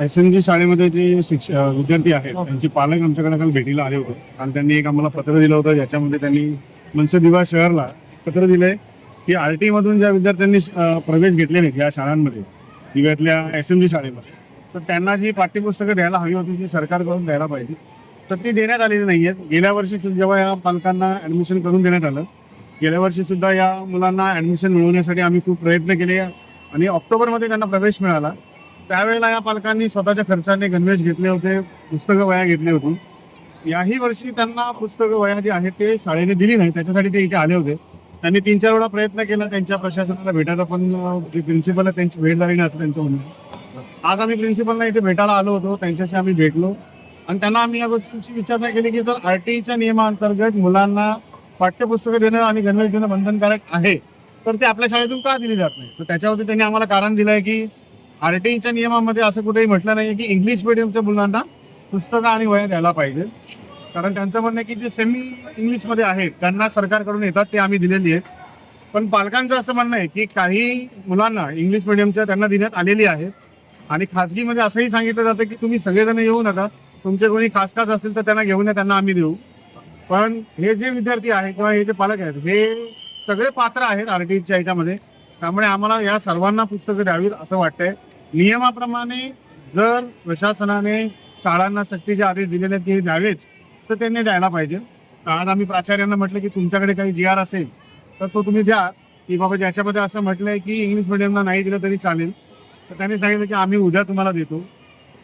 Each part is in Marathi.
एस एन जी शाळेमध्ये जे शिक्ष अ, विद्यार्थी आहेत त्यांचे पालक आमच्याकडे काल भेटीला आले होते. आणि त्यांनी एक आम्हाला पत्र दिलं होतं ज्याच्यामध्ये त्यांनी मनसदिवा शहरला पत्र दिलंय की आर टी मधून ज्या विद्यार्थ्यांनी अ, प्रवेश घेतलेले आहेत या शाळांमध्ये दिव्यातल्या एस एम जी शाळेमध्ये तर त्यांना जी पाठ्यपुस्तकं द्यायला हवी होती ती सरकारकडून द्यायला पाहिजे. तर ती देण्यात आलेली नाही आहेत. गेल्या वर्षी सुद्धा जेव्हा या पालकांना ऍडमिशन करून देण्यात आलं गेल्या वर्षी सुद्धा या मुलांना ऍडमिशन मिळवण्यासाठी आम्ही खूप प्रयत्न केले आणि ऑक्टोबरमध्ये त्यांना प्रवेश मिळाला. त्यावेळेला या पालकांनी स्वतःच्या खर्चाने गणवेश घेतले होते पुस्तकं वया घेतली होती. याही वर्षी त्यांना पुस्तकं वया जी आहेत ते शाळेने दिली नाही त्याच्यासाठी ते इथे आले होते. त्यांनी तीन चार वेळा प्रयत्न केला त्यांच्या प्रशासनाला भेटायला पण प्रिन्सिपल आहे त्यांची भेट झाली नाही असं त्यांचं म्हणणं आज आम्ही प्रिन्सिपलला इथे भेटायला आलो होतो त्यांच्याशी आम्ही भेटलो. आणि त्यांना आम्ही या गोष्टीची विचारणा केली की जर आरटीईच्या नियमाअंतर्गत मुलांना पाठ्यपुस्तकं देणं आणि गणवेश देणं बंधनकारक आहे. तर ते आपल्या शाळेतून का दिली जात नाही? तर त्याच्यावरती त्यांनी आम्हाला कारण दिलं आहे की आरटीईच्या नियमामध्ये असं कुठेही म्हटलं नाही की इंग्लिश मिडियमच्या मुलांना पुस्तकं आणि वया द्यायला पाहिजे. कारण त्यांचं म्हणणं आहे की जे सेमी इंग्लिशमध्ये आहेत त्यांना सरकारकडून येतात ते आम्ही दिलेली आहेत. पण पालकांचं असं म्हणणं आहे की काही मुलांना इंग्लिश मिडियमच्या त्यांना देण्यात आलेली आहेत. आणि खाजगीमध्ये असंही सांगितलं जातं की तुम्ही सगळेजण येऊ नका. तुमचे कोणी खास खास असतील तर त्यांना घेऊन या त्यांना आम्ही देऊ. पण हे जे विद्यार्थी आहेत किंवा हे जे पालक आहेत हे सगळे पात्र आहेत आर टी ह्याच्यामध्ये त्यामुळे आम्हाला या सर्वांना पुस्तकं द्यावीत असं वाटतंय. नियमाप्रमाणे जर प्रशासनाने शाळांना सक्तीचे आदेश दिलेले आहेत की द्यावेच तर त्यांनी द्यायला पाहिजे. आज आम्ही प्राचार्यांना म्हटलं की तुमच्याकडे काही जी आर असेल तर तो तुम्ही द्या. की बाबा ज्याच्यामध्ये असं म्हटलंय की इंग्लिश मिडियमला नाही दिलं तरी चालेल. तर त्यांनी सांगितलं की आम्ही उद्या तुम्हाला देतो.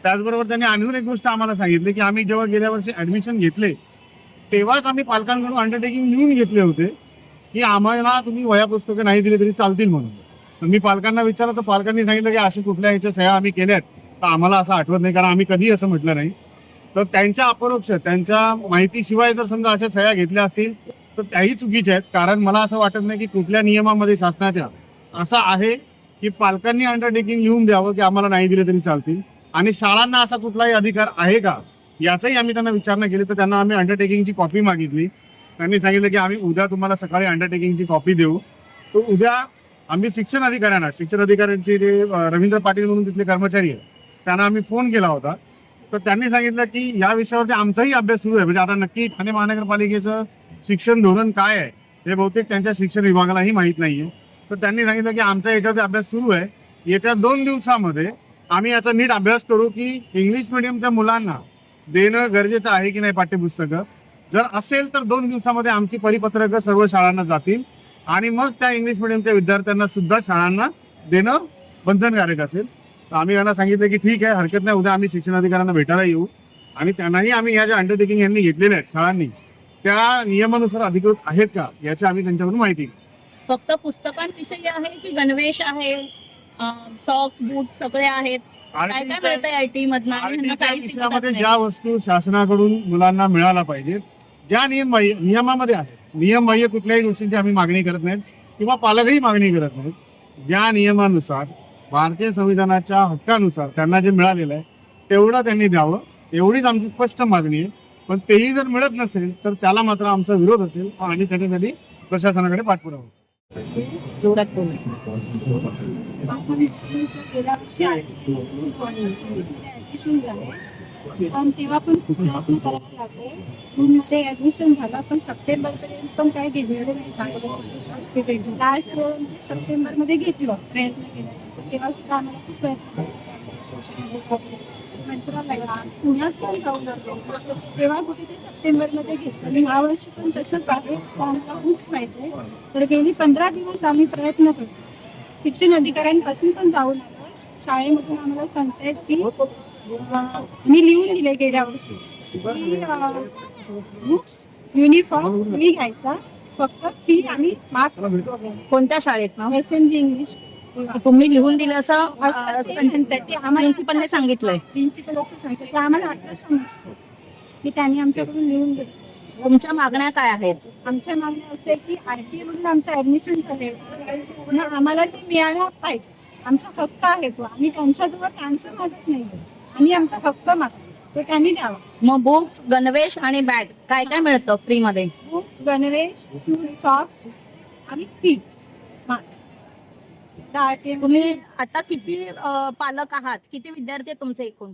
त्याचबरोबर त्यांनी आणखीन एक गोष्ट आम्हाला सांगितली की आम्ही जेव्हा गेल्या वर्षी ऍडमिशन घेतले तेव्हाच आम्ही पालकांकडून अंडरटेकिंग लिहून घेतले होते की आम्हाला तुम्ही वया पुस्तकं नाही दिली तरी चालतील म्हणून. मी पालकांना विचारलं तर पालकांनी सांगितलं की अशा कुठल्या ह्याच्या सह्या आम्ही केल्यात तर आम्हाला असं आठवत नाही कारण आम्ही कधी असं म्हटलं नाही. तर त्यांच्या अपरोक्ष त्यांच्या माहितीशिवाय जर समजा अशा सह्या घेतल्या असतील तर त्याही चुकीच्या आहेत. कारण मला असं वाटत नाही की कुठल्या नियमामध्ये शासनाच्या असं आहे की पालकांनी अंडरटेकिंग लिहून द्यावं की आम्हाला नाही दिले तरी चालतील. आणि शाळांना असा कुठलाही अधिकार आहे का याचाही आम्ही त्यांना विचारणा केली तर त्यांना आम्ही अंडरटेकिंगची कॉपी मागितली. त्यांनी सांगितलं की आम्ही उद्या तुम्हाला सकाळी अंडरटेकिंगची कॉपी देऊ. तर उद्या आम्ही शिक्षण अधिकाऱ्यांना शिक्षण अधिकाऱ्यांचे जे रवींद्र पाटील म्हणून तिथले कर्मचारी आहेत त्यांना आम्ही फोन केला होता. तर त्यांनी सांगितलं की या विषयावरती आमचाही अभ्यास सुरू आहे. म्हणजे आता नक्की ठाणे महानगरपालिकेचं शिक्षण धोरण काय आहे हे बहुतेक त्यांच्या शिक्षण विभागालाही माहीत नाहीये. तर त्यांनी सांगितलं की आमचा याच्यावरती अभ्यास सुरू आहे. येत्या दोन दिवसामध्ये आम्ही याचा नीट अभ्यास करू की इंग्लिश मिडियमच्या मुलांना देणं गरजेचं आहे की नाही पाठ्यपुस्तकं? जर असेल तर दोन दिवसामध्ये आमची परिपत्रकं सर्व शाळांना जातील. आणि मग त्या इंग्लिश मिडियमच्या विद्यार्थ्यांना सुद्धा शाळांना देणं बंधनकारक असेल. तर आम्ही यांना सांगितलं की ठीक आहे हरकत नाही उद्या आम्ही शिक्षणाधिकाऱ्यांना भेटायला येऊ. आणि त्यांनाही आम्ही ह्या ज्या अंडरटेकिंग यांनी घेतलेल्या आहेत शाळांनी त्या नियमानुसार अधिकृत आहेत का याची आम्ही त्यांच्याकडून माहिती. फक्त पुस्तकांविषयी आहे की गणवेश आहे? सॉक्स बूट सगळे आहेत. ज्या वस्तू शासनाकडून मुलांना मिळायला पाहिजे ज्या नियम बाह्य नियमामध्ये आहे. नियम बाह्य कुठल्याही गोष्टींची आम्ही मागणी करत नाहीत किंवा पालकही मागणी करत नाहीत. ज्या नियमानुसार भारतीय संविधानाच्या हक्कानुसार त्यांना जे मिळालेलं आहे तेवढं त्यांनी द्यावं. एवढीच आमची स्पष्ट मागणी आहे. पण तेही जर मिळत नसेल तर त्याला मात्र आमचा विरोध असेल आणि त्याच्यासाठी प्रशासनाकडे पाठपुरावा जोरात गेल्या वर्षी पण तेव्हा पण खूप प्रयत्न करावे लागले. जूनमध्ये ऍडमिशन झालं पण सप्टेंबर पर्यंत पण काय घेतलेलं नाही लास्ट सप्टेंबरमध्ये घेतलं प्रयत्न केला. तेव्हा सुद्धा आम्हाला खूप प्रयत्न लागले. पुण्यात पण जाऊन आलो. तेव्हा कुठे ते सप्टेंबरमध्ये घेतलं. आणि ह्या वर्षी पण तसंच आहे. आमचा बुक्स पाहिजे. तर गेली पंधरा दिवस आम्ही प्रयत्न करतो शिक्षण अधिकाऱ्यांपासून पण जाऊन आलो. शाळेमधून आम्हाला सांगतायत की मी लिहून दिले गेल्या वर्षी. बुक्स युनिफॉर्म तुम्ही घ्यायचा. फक्त फी आम्ही माफ कोणत्या शाळेत ना एस जी इंग्लिश तुम्ही लिहून दिलं असं प्रिन्सिपलने सांगितलंय. प्रिन्सिपल असं सांगतात ते आम्हाला आता समजतं. की त्यांनी आमच्याकडून लिहून दिलं. तुमच्या मागण्या काय आहेत? आमच्या मागण्या असं आहे की आरटीए मधून आमचं ऍडमिशन पुन्हा आम्हाला ते मिळायला पाहिजे. आमचा हक्क आहे तो. आम्ही त्यांच्याजवळ कॅन्सर मागत नाही आम्ही आमचा हक्क मागतो. तो त्यांनी द्यावा. मग बुक्स गणवेश आणि बॅग काय काय मिळतं फ्री मध्ये? बुक्स गणवेश शूज सॉक्स आणि फीट तुम्ही आता किती अं, पालक आहात? किती विद्यार्थी आहेत तुमचे एकूण?